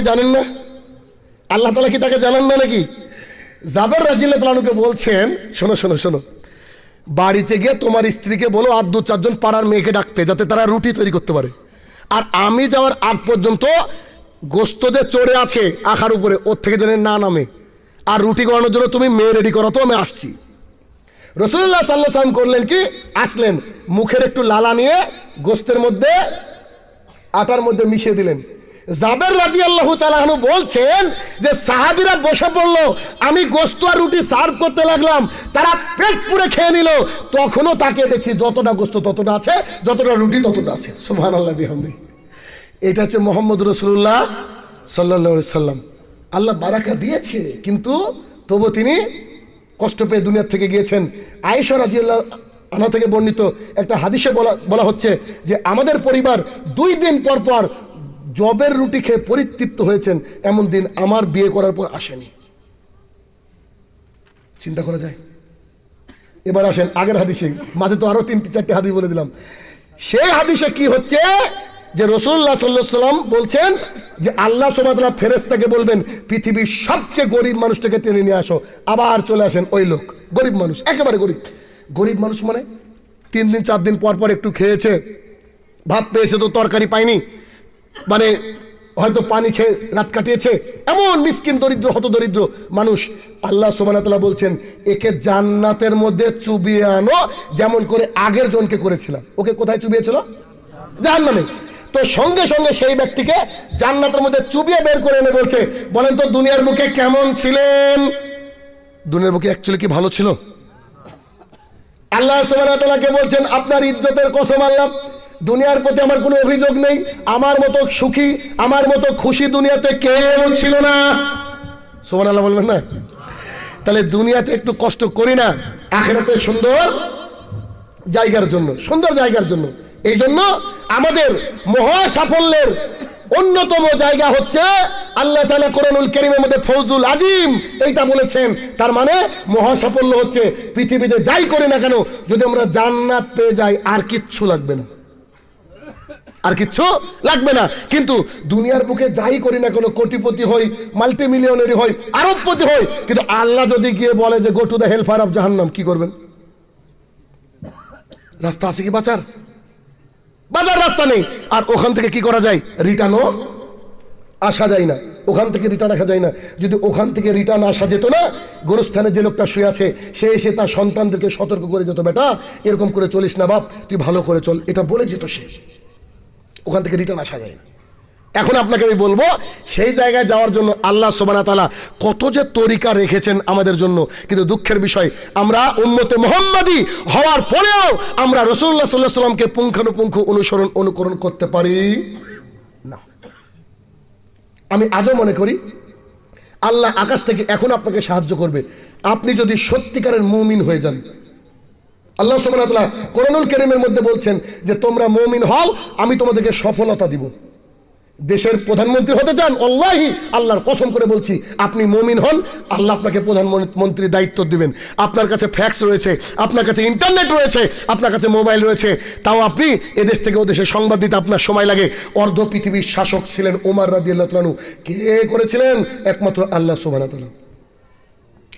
কি জানেন না? আল্লাহ তালা কি তাকে জানান না নাকি? জাবের রাজিল্লাহ তালানুকে বলছেন, শোনো শোনো শোনো। বাড়িতে গিয়ে তোমার স্ত্রীকে বলো, আর দু চারজন পাড়ার মেয়েকে ডাকতে, যাতে তারা রুটি তৈরি করতে পারে। আর আমি যাওয়ার আগ পর্যন্ত গোস্ত যে চড়ে আছে আখার উপরে, ওর থেকে যেন না নামে। আর রুটি করানোর জন্য তুমি মেয়ে রেডি করো, তো আমি আসছি। রসুল্লাহ সাল্লাহ সাল্লাম করলেন কি? আসলেন, মুখের একটু লালা নিয়ে গোস্তের মধ্যে, আটার মধ্যে মিশিয়ে দিলেন। জাবের রাদি আল্লাহ তালাহনু বলছেন যে সাহাবিরা বসে পড়ল, আমি গোস্ত আর রুটি সার্ভ করতে লাগলাম, তারা পেট পুরে খেয়ে নিল। তখনও তাকে দেখছি যতটা গোস্ত ততটা আছে, যতটা রুটি ততটা আছে। সুহান আল্লাহ বিহামদি। এটা হচ্ছে মোহাম্মদ রসুল্লাহ সাল্লা সাল্লাম। আল্লাহ বারাকা দিয়েছে, কিন্তু তবু তিনি কষ্ট পেয়ে দুনিয়ার থেকে গিয়েছেন। আয়েশা রাজিয়াল্লাহ আনা থেকে বর্ণিত একটা হাদিসে বলা বলা হচ্ছে যে, আমাদের পরিবার দুই দিন পর পর জবের রুটি খেয়ে পরিতৃপ্ত হয়েছেন, এমন দিন আমার বিয়ে করার পর আসেনি। চিন্তা করা যায়। এবার আসেন আগের হাদিসে, মাঝে তো আরও তিনটি চারটি হাদিস বলে দিলাম। সেই হাদিসে কি হচ্ছে? যে রসুল্লাহ সাল্লাহ সাল্লাম বলছেন যে আল্লাহ সোমাতলা ফেরেস্তাকে বলবেন, পৃথিবীর সবচেয়ে গরিব মানুষটাকে টেনে নিয়ে আসো, আবার চলে আসেন ওই লোক। গরিব মানুষ, একেবারে গরিব। গরিব মানুষ মানে তিন দিন, চার দিন পর পর একটু খেয়েছে, ভাত পেয়েছে তো তরকারি পায়নি মানে হয়তো পানি খেয়ে রাত কাটিয়েছে। এমন মিসকিন দরিদ্র হত দরিদ্র মানুষ আল্লাহ সোমানাতলা বলছেন, একে জান্নাতের মধ্যে চুবিয়ে আনো, যেমন করে আগের জনকে করেছিলাম। ওকে কোথায় চুবিয়েছিল? জাহান্নামে। তো সঙ্গে সঙ্গে সেই ব্যক্তিকে জান্নাতের মধ্যে চুবিয়ে বের করে এনে বলছে, বলেন তো দুনিয়ার বুকে কেমন ছিলেন? দুনিয়ার বুকে অ্যাকচুয়ালি কি ভালো ছিল? আল্লাহ সুবহানাহু বলছেন, আপনার ইজ্জতের কসম আল্লাহ দুনিয়ার প্রতি আমার কোনো অভিযোগ নেই। আমার মতো সুখী, আমার মতো খুশি দুনিয়াতে কেউ ছিল না। সোমান আল্লাহ বলবেন না? তাহলে দুনিয়াতে একটু কষ্ট করি না, আখেরাতে সুন্দর জায়গার জন্য, সুন্দর জায়গার জন্য। এই জন্য আমাদের মহা সাফল্যের অন্যতম জায়গা হচ্ছে আল্লাহ তালা কোরআনুল করিমের মধ্যে ফৌজুল আজিম এইটা বলেছেন। তার মানে মহা সাফল্য হচ্ছে পৃথিবীতে যাই করি না কেন, যদি আমরা জান্নাত পেয়ে যাই, আর কিচ্ছু লাগবে না। আর কিচ্ছু লাগবে না। কিন্তু দুনিয়ার বুকে যাই করি না কোনো, কোটিপতি হই মাল্টি মিলিয়নারি হই, আরবপতি হই। কিন্তু আল্লাহ যদি গিয়ে বলে যে go to the hellfire of জাহান্নাম কি করবেন? রাস্তা আছে কি বাঁচার? বাজার রাস্তা নেই। আর ওখান থেকে কি করা যায়? রিটার্নও আসা যায় না। ওখান থেকে রিটার্ন আসা যায় না। যদি ওখান থেকে রিটার্ন আসা যেত না, গোরস্থানে যে লোকটা শুয়ে আছে, সে এসে তার সন্তানদেরকে সতর্ক করে যেত, বেটা, এরকম করে চলিস না বাপ, তুই ভালো করে চল। এটা বলে যেত সে। ওখান থেকে রিটার্ন আসা যায় এখন আপনাকে আমি বলব, সেই জায়গায় যাওয়ার জন্য আল্লাহ সোবানা তালা কত যে তরিকা রেখেছেন আমাদের জন্য, কিন্তু দুঃখের বিষয়, আমরা উন্মতে মোহাম্মদী হওয়ার পরেও আমরা রসুল্লাহ সাল্লাহ সাল্লামকে পুঙ্খানুপুঙ্খ অনুসরণ, অনুকরণ করতে পারি না। আমি আজও মনে করি, আল্লাহ আকাশ থেকে এখন আপনাকে সাহায্য করবে। আপনি যদি সত্যিকারের মুমিন হয়ে যান আল্লাহ সুবহানাহু কোরআনুল কেরিমের মধ্যে বলছেন যে, তোমরা মুমিন হও, আমি তোমাদেরকে সফলতা দিব। দেশের প্রধানমন্ত্রী হতে চান অল্লাহি আল্লাহর কসম করে বলছি, আপনি মমিন হন, আল্লাহ আপনাকে প্রধানমন্ত্রীর দায়িত্ব দিবেন। আপনার কাছে ফ্যাক্স রয়েছে, আপনার কাছে ইন্টারনেট রয়েছে, আপনার কাছে মোবাইল রয়েছে, তাও আপনি এদেশ থেকে ও দেশে সংবাদ দিতে আপনার সময় লাগে। অর্ধ পৃথিবীর শাসক ছিলেন ওমার রাদি আল্লাহ কে করেছিলেন? একমাত্র আল্লাহ সোবানা তালা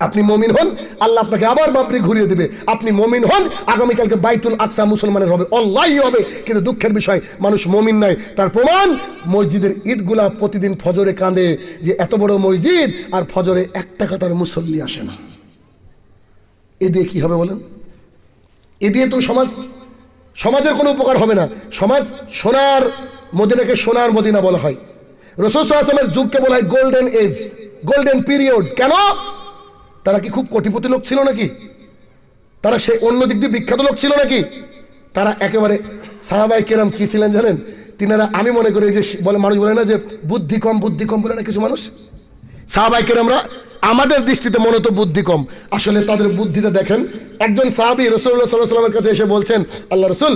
আপনি মমিন হন, আল্লাহ আপনাকে আবার বাপরি ঘুরিয়ে দেবে। আপনি মমিন হন, আগামীকালকে বাইতুল আকসা মুসলমানের হবে অল্লাহি হবে। কিন্তু দুঃখের বিষয়, মানুষ মমিন নাই তার প্রমাণ, মসজিদের ইটগুলা প্রতিদিন ফজরে কাঁদে যে এত বড় মসজিদ, আর ফজরে একটা কাতার মুসল্লি আসে না। এ দিয়ে কি হবে বলেন? এ দিয়ে তো সমাজ, সমাজের কোনো উপকার হবে না। সমাজ সোনার মদিনাকে সোনার মদিনা বলা হয়। রসুল আসলামের যুগকে বলা হয় গোল্ডেন এজ গোল্ডেন পিরিয়ড কেন? তারা কি খুব কোটিপতি লোক ছিল নাকি? তারা সে অন্য দিক দিয়ে বিখ্যাত লোক ছিল নাকি? তারা একেবারে সাহাবাই কেরাম কি ছিলেন জানেন? তিনারা আমি মনে করি যে বলে মানুষ বলে না যে বুদ্ধি কম বুদ্ধি কম বলে না কিছু মানুষ? সাহাবাই কেরামরা আমাদের দৃষ্টিতে মনে তো বুদ্ধি কম। আসলে তাদের বুদ্ধিটা দেখেন, একজন সাহাবি রসুল্লাহ সাল্লাহ সাল্লামের কাছে এসে বলছেন, আল্লাহ রসুল,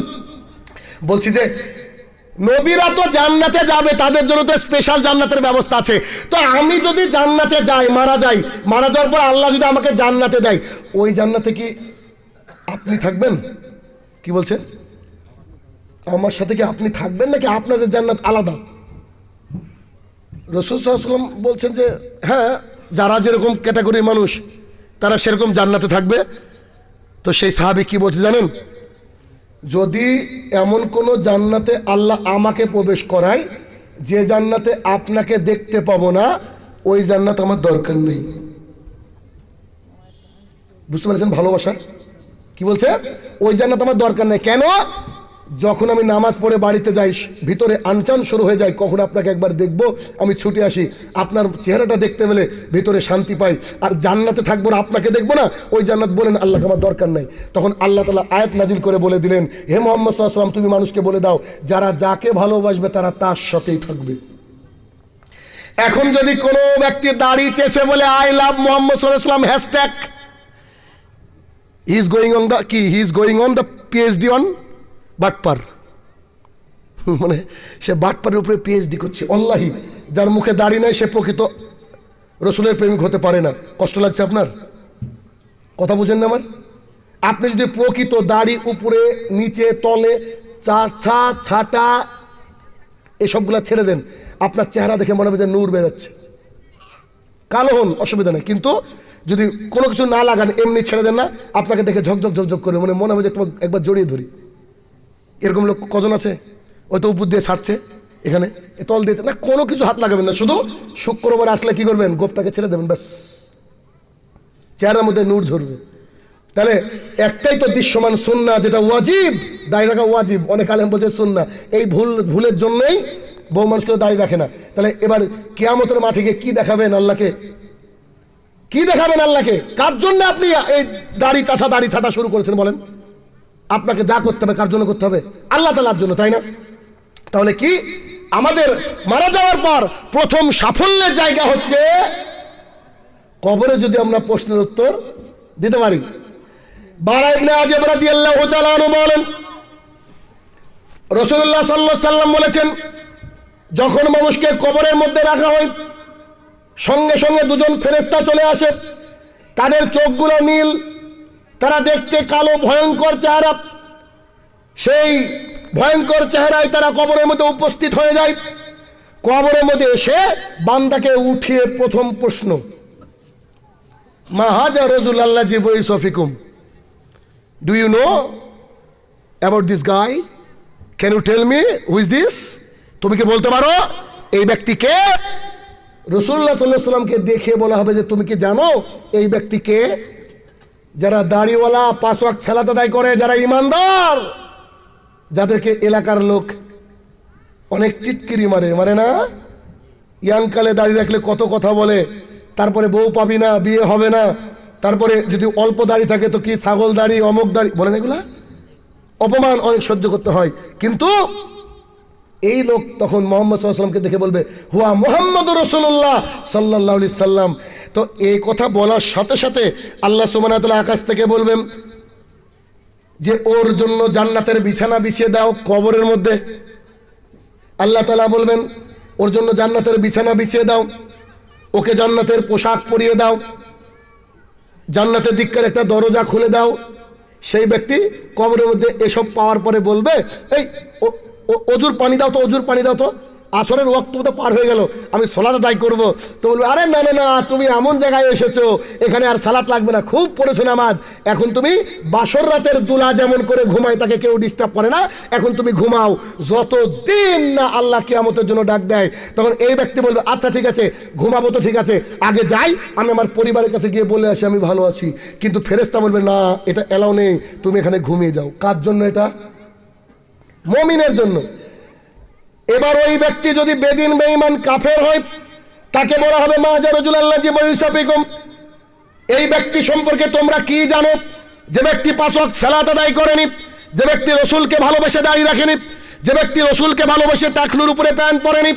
বলছি যে নবীরা তো জান্নাতে যাবে, তাদের জন্য তো স্পেশাল জান্নাতের ব্যবস্থা আছে। তো আমি যদি জান্নাতে যাই, মারা যাই, মারা যাওয়ার পর আল্লাহ যদি আমাকে জান্নাতে দেয়, ওই জান্নাতে কি আপনি থাকবেন? কি বলছে? আমার সাথে কি আপনি থাকবেন নাকি আপনাদের জান্নাত আলাদা? রসুল সাল্লাম বলছেন যে হ্যাঁ যারা যেরকম ক্যাটাগরির মানুষ, তারা সেরকম জান্নাতে থাকবে। তো সেই সাহাবি কি বলছে জানেন? যদি এমন কোনো জান্নাতে আল্লাহ আমাকে প্রবেশ করায়, যে জান্নাতে আপনাকে দেখতে পাবো না, ওই জান্নাত আমার দরকার নেই। বুঝতে পারছেন ভালোবাসা? কি বলছে? ওই জান্নাত আমার দরকার নেই। কেন? যখন আমি নামাজ পড়ে বাড়িতে যাই, ভিতরে আনচান শুরু হয়ে যায়, কখন আপনাকে একবার দেখব, আমি ছুটে আসি, আপনার চেহারাটা দেখতে পেলে ভিতরে শান্তি পাই। আর জান্নাতে থাকব না, আপনাকে দেখব না, ওই জান্নাত বলেন, আল্লাহকে আমার দরকার নাই। তখন আল্লাহ তালা আয়াত নাজিল করে বলে দিলেন, হে মোহাম্মদ সাল্লাম তুমি মানুষকে বলে দাও, যারা যাকে ভালোবাসবে তারা তার সাথেই থাকবে। এখন যদি কোনো ব্যক্তি দাড়ি চেষে বলে, আই লাভ মোহাম্মদ সাল্লাম hashtag he is going on the কি he is going on the PhD on বাটপার। মানে সে বাটপারের উপরে পিএইচডি করছে। অল্লাহি যার মুখে দাড়ি নাই, সে প্রকৃত রসুলের প্রেমিক হতে পারে না। কষ্ট লাগছে আপনার? কথা বুঝেন না আমার? আপনি যদি প্রকৃত দাড়ি উপরে, নিচে, তলে, চার ছা ছাটা, এসবগুলা ছেড়ে দেন, আপনার চেহারা দেখে মনে হবে যে নূর বেরোচ্ছে। কালো হন, অসুবিধা নেই। কিন্তু যদি কোনো কিছু না লাগান, এমনি ছেড়ে দেন না, আপনাকে দেখে ঝকঝক ঝকঝক করে মানে মনে হবে যে একবার জড়িয়ে ধরি। এরকম লোক কজন আছে? ওই তো উপর দিয়ে ছাড়ছে এখানে তল দিয়েছে। না, কোনো কিছু হাত লাগাবেন না, শুধু শুক্রবার আসলে কি করবেন? গোপটাকে ছেড়ে দেবেন, ব্যাস। চেহারার মধ্যে নূর ঝরবে। তাহলে একটাই তো দৃশ্যমান সুন্না, যেটা ওয়াজিব দাড়ি রাখা ওয়াজিব। অনেক আলেম বলছে সুন্না। এই ভুল, ভুলের জন্যই বহু মানুষ কেউ দাড়ি রাখে না। তাহলে এবার কেয়ামতের মাঠে গিয়ে কি দেখাবেন আল্লাহকে? কি দেখাবেন আল্লাহকে? কার জন্য আপনি এই দাড়ি চাষা দাড়ি ছাটা শুরু করেছেন বলেন? আপনাকে যা করতে হবে, কার জন্য করতে হবে? আল্লাহ তালার জন্য, তাই না? তাহলে কি? আমাদের মারা যাওয়ার পর প্রথম সাফল্যের জায়গা হচ্ছে কবরে যদি আমরা প্রশ্নের উত্তর দিতে পারি। বলেন, রাসূলুল্লাহ সাল্লাল্লাহু সাল্লাম বলেছেন, যখন মানুষকে কবরের মধ্যে রাখা হয়, সঙ্গে সঙ্গে দুজন ফেরেশতা চলে আসে, তাদের চোখগুলো নীল তারা দেখতে কালো ভয়ঙ্কর চেহারা। সেই ভয়ঙ্কর চেহারায় তারা কবরের মধ্যে উপস্থিত হয়ে যায়। কবরের মধ্যে এসে বান্দাকে উঠিয়ে প্রথম প্রশ্ন মাহাজা রজুল আল্লাহ জিবই সফিকুম। Do you know about this guy can you tell me who's this তুমি কি বলতে পারো? এই ব্যক্তিকে রসুল্লাহ সাল্লাহ সাল্লামকে দেখে বলা হবে যে, তুমি কি জানো এই ব্যক্তিকে যারা দাড়িওয়ালা পাঁচ ওয়াক্ত ছেলাত করে, যারা ইমানদার, যাদেরকে এলাকার লোক অনেক টিটকিরি মারে মারে না? ইয়াংকালে দাঁড়িয়ে রাখলে কত কথা বলে, তারপরে বউ পাবি না, বিয়ে হবে না, তারপরে যদি অল্প দাড়ি থাকে তো কি ছাগল দাড়ি, অমুক দাড়ি, বলেন এগুলা? অপমান অনেক সহ্য করতে হয়। কিন্তু এই লোক তখন মোহাম্মদ সাল্লামকে দেখে বলবে, হুয়া মোহাম্মদ রসুল্লাহ সাল্লাহ সাল্লাম তো এই কথা বলার সাথে সাথে আল্লাহ সুমানাতলা আকাশ থেকে বলবেন যে, ওর জন্য জান্নাতের বিছানা বিছিয়ে দাও কবরের মধ্যে। আল্লাহ তালা বলবেন, ওর জন্য জান্নাতের বিছানা বিছিয়ে দাও, ওকে জান্নাতের পোশাক পরিয়ে দাও, জান্নাতের দিককার একটা দরজা খুলে দাও। সেই ব্যক্তি কবরের মধ্যে এসব পাওয়ার পরে বলবে, এই অজুর পানি দাও তো, অজুর পানি দাও তো। আসরের ওয়াক্ত তো পার হয়ে গেল। আমি সলাত দায় করব। তো বলবে, আরে না না না, তুমি এমন জায়গায় এসেছ, এখানে আর সালাত লাগবে না। খুব পড়েছো নামাজ। এখন তুমি বাসর রাতের দুলা যেমন করে ঘুমায়, তাকে কেউ ডিস্টার্ব করে না। এখন তুমি ঘুমাও। যত দিন না আল্লাহ কেয়ামতের জন্য ডাক দেয়, তখন এই ব্যক্তি বলবে আচ্ছা ঠিক আছে, ঘুমাবো তো, ঠিক আছে। আগে যাই, আমি আমার পরিবারের কাছে গিয়ে বলে আসি, আমি ভালো আছি। কিন্তু ফেরেস্তা বলবে, না, এটা এলাও নেই, তুমি এখানে ঘুমিয়ে যাও। কার জন্য এটা? মমিনের জন্য। এবার ওই ব্যক্তি যদি বেদিন বেঈমান কাফের হয়, তাকে বলা হবে মা জারজুল আল্লাহ জি বৈশাফিকুম এই ব্যক্তি সম্পর্কে তোমরা কি জানো? যে ব্যক্তি পাশক সালাত আদায় করেনি, যে ব্যক্তি রসুলকে ভালোবেসে দাঁড়িয়ে রাখেনি, যে ব্যক্তি রসুলকে ভালোবেসে টাকলুর উপরে প্যান্ট পরেনি,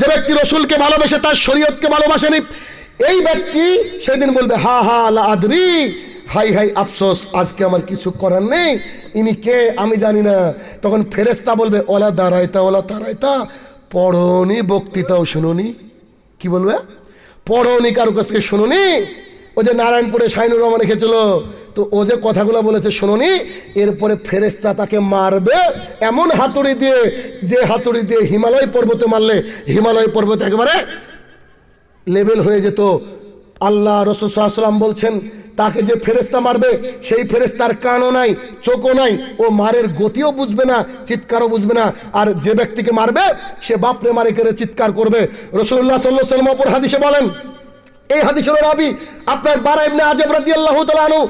যে ব্যক্তি রসুলকে ভালোবেসে তার শরীয়তকে ভালোবাসেনি, এই ব্যক্তি সেদিন বলবে, হা হা আদরি। হাই হাই, আফসোস, আজকে আমার কিছু করার নেই। ইনি কে? আমি জানি না। তখন ফেরেস্তা বলবে, ওলা দাঁড়াইতা, ওলা তারাইতা, পড়নি বক্তৃতাও শুনুনি। কি বলবে? পড়নি কারও কাছ থেকে শুনুনি? ও যে নারায়ণপুরে শাইনুর রহমান রেখেছিল তো ও যে কথাগুলো বলেছে শুনুনি, এরপরে ফেরেস্তা তাকে মারবে এমন হাতুড়ি দিয়ে, যে হাতুড়ি দিয়ে হিমালয় পর্বতে মারলে হিমালয় পর্বত একেবারে লেভেল হয়ে যেত। আল্লাহ রসুলাম বলছেন, তাকে যে ফেরেস্তা মারবে, সেই ফেরেস্তার কানও নাই, চোখও নাই, ও মারের গতিও বুঝবে না, চিৎকারও বুঝবে না, আর যে ব্যক্তিকে মারবে, সে বাপরে মারে করে চিৎকার করবে। রসুল্লাহ সাল্লাহ সাল্লাম অপর হাদিসে বলেন, এই হাদিসের রাবি আপনার বারা ইবনে আজব রাদিয়াল্লাহু তাআলা আনহু,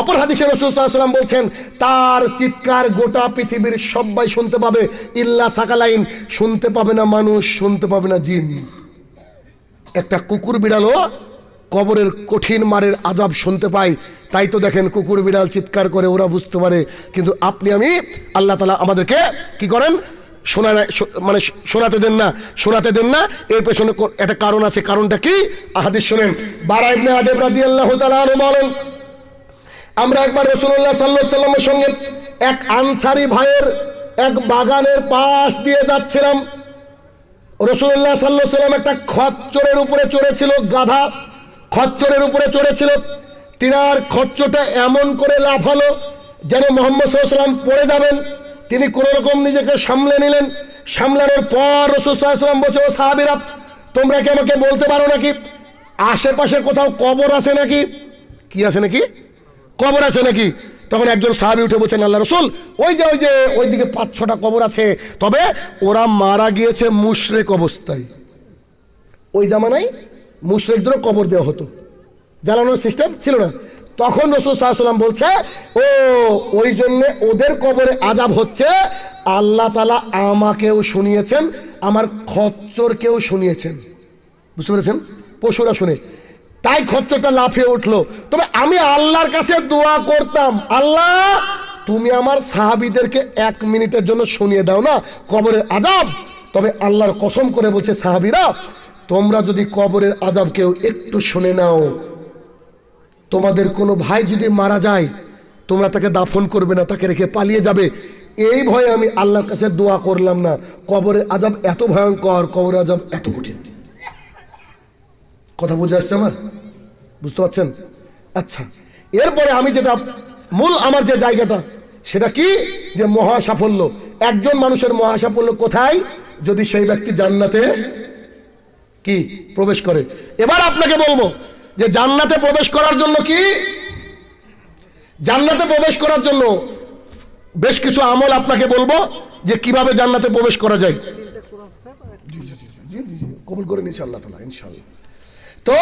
অপর হাদিসে রাসূল সাল্লাল্লাহু বলছেন, তার চিৎকার গোটা পৃথিবীর সবাই শুনতে পাবে, ইল্লা সাকালাইন, শুনতে পাবে না মানুষ, শুনতে পাবে না জিন। একটা কুকুর বিড়ালও কবরের কঠিন মারের আজাব শুনতে পাই, তাই তো দেখেন কুকুর বিড়াল চিৎকার করে, ওরা বুঝতে পারে। কিন্তু আপনি, আমি, আল্লাহ তালা আমাদেরকে কি করেন? শোনা মানে শোনাতে দেন না, শোনাতে দেন না। এর পেছনে একটা কারণ আছে, কারণটা কি? আহাদিস শোনেন, বারা ইবনে আদেব তাআলা আনহু বলেন, আমরা একবার রসুল্লাহ সাল্লাহ সাল্লামের সঙ্গে এক আনসারি ভাইয়ের এক বাগানের পাশ দিয়ে যাচ্ছিলাম। রসুল্লাহ সাল্লাহ সাল্লাম একটা খচ্চরের উপরে চড়েছিল, গাধা। খচ্চরের উপরে চড়েছিল। তিনার খচ্চরটা এমন করে লাফালো যেন মোহাম্মদ সাল্লাম পড়ে যাবেন। তিনি কোনো রকম নিজেকে সামলে নিলেন। সামলানোর পর রসুল সাল্লাম বলছে ও সাহাবিরা, তোমরা কি আমাকে বলতে পারো নাকি? আশেপাশে কোথাও কবর আছে নাকি? কি আছে নাকি? কবর আছে নাকি? তখন একজন সাহাবি উঠে বলছেন, আল্লাহ রসুল, ওই যে ওই যে, ওইদিকে পাঁচ, ছটা কবর আছে। তবে ওরা মারা গিয়েছে মুশরেক অবস্থায়। ওই জামানায় মুশরেকদেরও কবর দেওয়া হতো। জ্বালানোর সিস্টেম ছিল না। তখন রসুল সাল্লাম বলছে, ও, ওই জন্যে ওদের কবরে আজাব হচ্ছে। আল্লাহ তালা আমাকেও শুনিয়েছেন, আমার খচ্চরকেও শুনিয়েছেন। বুঝতে পেরেছেন? পশুরা শুনে। তাই খচ্চরটা লাফিয়ে উঠল। তবে আমি আল্লাহর কাছে দোয়া করতাম, আল্লাহ, তুমি আমার সাহাবিদেরকে এক মিনিটের জন্য শুনিয়ে দাও না, কবরের আজাব তবে আল্লাহর কসম করে বলছে, সাহাবিরা তোমরা যদি কবরের আজাব কেউ একটু শুনে নাও, তোমাদের কোনো ভাই যদি মারা যায়, তোমরা তাকে দাফন করবে না, তাকে রেখে পালিয়ে যাবে। এই ভয়ে আমি আল্লাহর কাছে দোয়া করলাম না। কবরের আজাব এত ভয়ঙ্কর, কবরের আজাব এত কঠিন। কথা বুঝে আসছে আমার? বুঝতে পারছেন? আচ্ছা এরপরে আমি যেটা মূল আমার যে জায়গাটা, সেটা কি? যে মহা সাফল্য একজন মানুষের মহা সাফল্য কোথায়? যদি সেই ব্যক্তি জান্নাতে কি? প্রবেশ করে। এবার আপনাকে বলব যে জান্নাতে প্রবেশ করার জন্য কি? জান্নাতে প্রবেশ করার জন্য বেশ কিছু আমল আপনাকে বলব যে কীভাবে জান্নাতে প্রবেশ করা যায়। কবুল করে নিচ্ছে আল্লাহ তালা ইনশাল্লাহ তো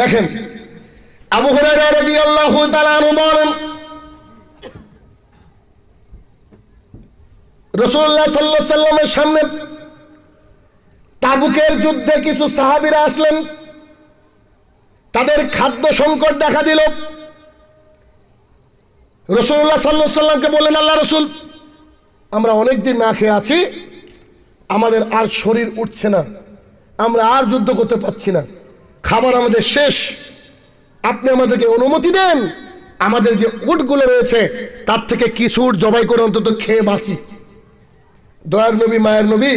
দেখেন, আবু হুরায়রা রাদিয়াল্লাহু বলেন সামনে তাবুকের যুদ্ধে কিছু সাহাবীরা আসলেন। তাদের খাদ্য সংকট দেখা দিল। রসুল্লাহ সাল্লাহ সাল্লামকে বললেন, আল্লাহ রসুল, আমরা অনেক দিন না খেয়ে আছি, আমাদের আর শরীর উঠছে না, আমরা আর যুদ্ধ করতে পারছি না, খাবার আমাদের শেষ, আপনি আমাদেরকে অনুমতি দেন, আমাদের যে উটগুলো রয়েছে, তার থেকে কিছু উট জবাই করে অন্তত খেয়ে বাঁচি। দয়ার নবী, মায়ের নবী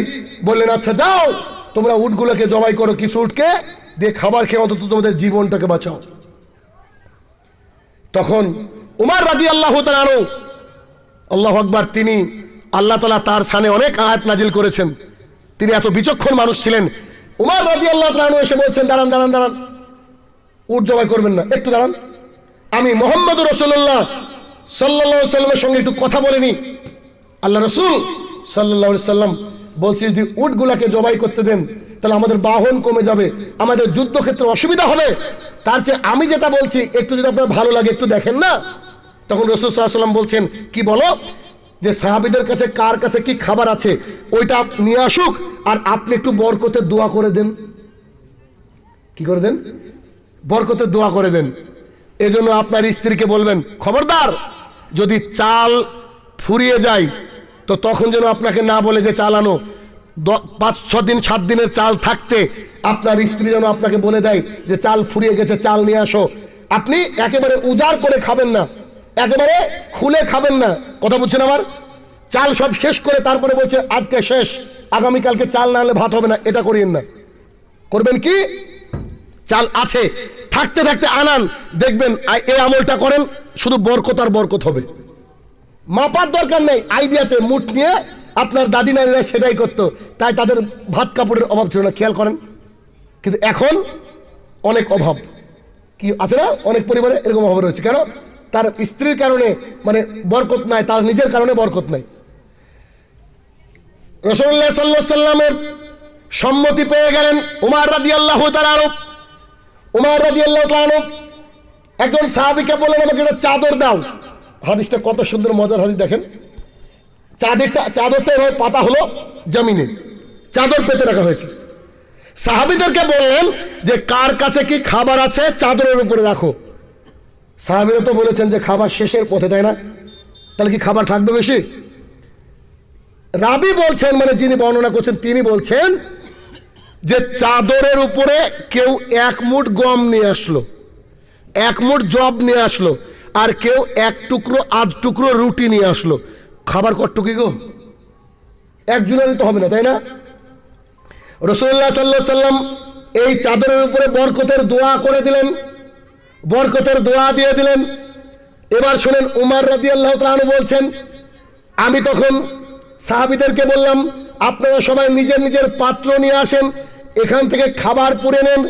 বললেন আচ্ছা যাও তোমরা উটগুলোকে জবাই করো কিছু উটকে, দিয়ে খাবার খেয়ে অন্তত তোমাদের জীবনটাকে বাঁচাও। তখন উমার রাজি আল্লাহ আনো আল্লাহ আকবার, তিনি আল্লাহ তালা তার সানে অনেক আয়াত নাজিল করেছেন। তিনি এত বিচক্ষণ মানুষ ছিলেন। উমার রাজি আল্লাহ তালু এসে বলছেন, দাঁড়ান দাঁড়ান দাঁড়ান, উট জবাই করবেন না, একটু দাঁড়ান। আমি মোহাম্মদ রসুল্লাহ সাল্লা সাল্লামের সঙ্গে একটু কথা বলিনি। আল্লাহ রসুল সাল্লাহ সাল্লাম বলছি যদি উটগুলাকে জবাই করতে দেন, তাহলে আমাদের বাহন কমে যাবে, আমাদের যুদ্ধক্ষেত্রে অসুবিধা হবে। তার চেয়ে আমি যেটা বলছি, একটু যদি আপনার ভালো লাগে, একটু দেখেন না? তখন রসুল সাল্লাম বলছেন, কি বলো? যে সাহাবিদের কাছে, কার কাছে কি খাবার আছে, ওইটা নিয়ে আসুক, আর আপনি একটু বরকতে দোয়া করে দেন। কি করে দেন? বরকতে দোয়া করে দেন। এজন্য আপনার স্ত্রীকে বলবেন, খবরদার, যদি চাল ফুরিয়ে যায় তো তখন যেন আপনাকে না বলে যে চালানো পাঁচ ছ দিন, সাত দিনের চাল থাকতে আপনার স্ত্রী যেন আপনাকে বলে দেয় যে চাল ফুরিয়ে গেছে, চাল নিয়ে আসো। আপনি একেবারে উজাড় করে খাবেন না, একেবারে খুলে খাবেন না। কথা বলছেন আমার? চাল সব শেষ করে তারপরে বলছে, আজকে শেষ, আগামীকালকে চাল না হলে ভাত হবে না, এটা করিয়েন না। করবেন কি? চাল আছে, থাকতে থাকতে আনান, দেখবেন এই আমলটা করেন, শুধু বরকত আর বরকত হবে। মাপার দরকার নেই, আইডিয়াতে মুঠ নিয়ে আপনার দাদি নারীরা সেটাই করতো। তাই তাদের ভাত কাপড়ের অভাব ছিল না, খেয়াল করেন। কিন্তু এখন অনেক অভাব। কি আছে না? অনেক পরিবারে এরকম অভাব রয়েছে। কেন? তার স্ত্রীর কারণে মানে বরকত নাই, তার নিজের কারণে বরকত নাই। রসুল্লাহ সাল্লাহ সাল্লামের সম্মতি পেয়ে গেলেন উমার রাদি আল্লাহ তালানো উমার রাদি আল্লাহ তালানো একজন সাহাবিকে বললেন, আমাকে একটা চাদর দাও। হাদিসটা কত সুন্দর, মজার হাদিস দেখেন। চাঁদেরটা চাদরটা এভাবে পাতা হলো জমিনে। চাদর পেতে রাখা হয়েছে। সাহাবিদেরকে বললেন যে, কার কাছে কি খাবার আছে চাদরের উপরে রাখো। সাহাবিরা তো বলেছেন যে, খাবার শেষের পথে, তাই না? তাহলে কি খাবার থাকবে বেশি? রাবি বলছেন মানে যিনি বর্ণনা করছেন, তিনি বলছেন যে, চাদরের উপরে কেউ এক মুঠ গম নিয়ে আসলো। এক মুঠ জব নিয়ে আসলো। আর কেউ এক টুকরো, আধ টুকরো রুটি নিয়ে আসলো। খাবার কটটুকি গো? একজনেরই তো হবে না, তাই না? রসুল্লাহ সাল্লাহ সাল্লাম এই চাদরের উপরে বরকতের দোয়া করে দিলেন। বরকতের দোয়া দিয়ে দিলেন। এবার শোনেন, উমার রাজি আল্লাহ তালু বলছেন, আমি তখন সাহাবিদেরকে বললাম, আপনারা সবাই নিজের নিজের পাত্র নিয়ে আসেন, এখান থেকে খাবার পুড়ে নেন